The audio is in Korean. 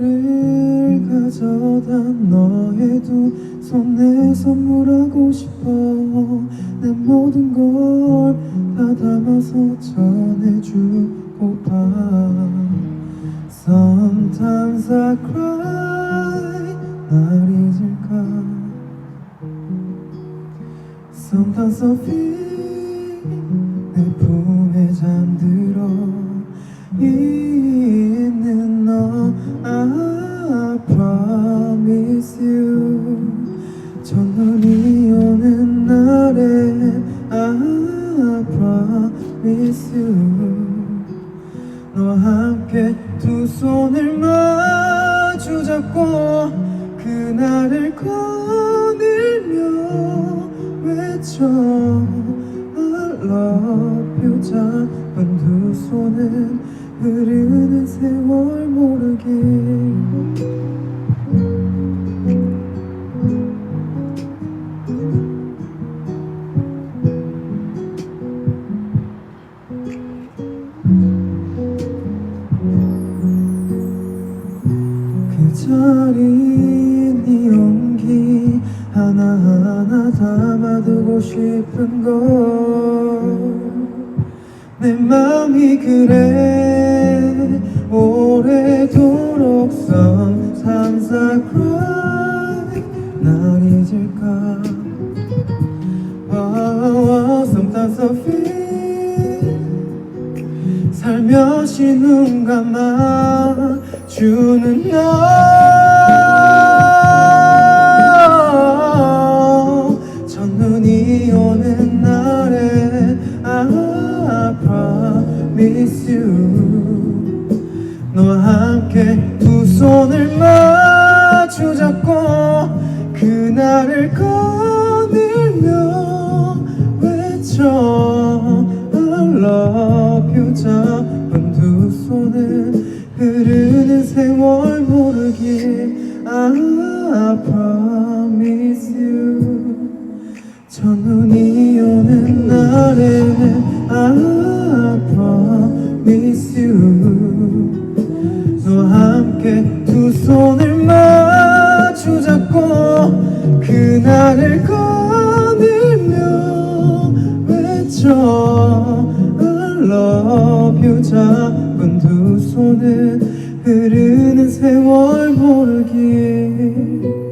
저 별을 가져다 너의 두 손에 선물하고 싶어. 내 모든 걸 다 담아서 전해주고파 Sometimes I cry 날 잊을까? Sometimes I feel 내 품에 잠들어 you 너와 함께 두 손을 마주 잡고 그날을 거닐며 외쳐 I love you. 잡은 두 손은 흐르는 세월 모르게 자리에 네 용기 하나하나 담아두고 싶은 걸내 맘이 그래 오래도록 I cry 날 잊을까. wow, wow, Sometimes I feel 살며시 눈 감아 주는 너. 첫눈이 오는 날에 I promise you. 너와 함께 두 손을 마주 잡고 그날을 거닐며 외쳐 I love you I promise you. 첫눈이 오는 날에 I promise 너와 함께 두 손을 마주 잡고 그날을 거닐며 외쳐 I love you. 잡은 두 손은 흐르는 세월 모르기에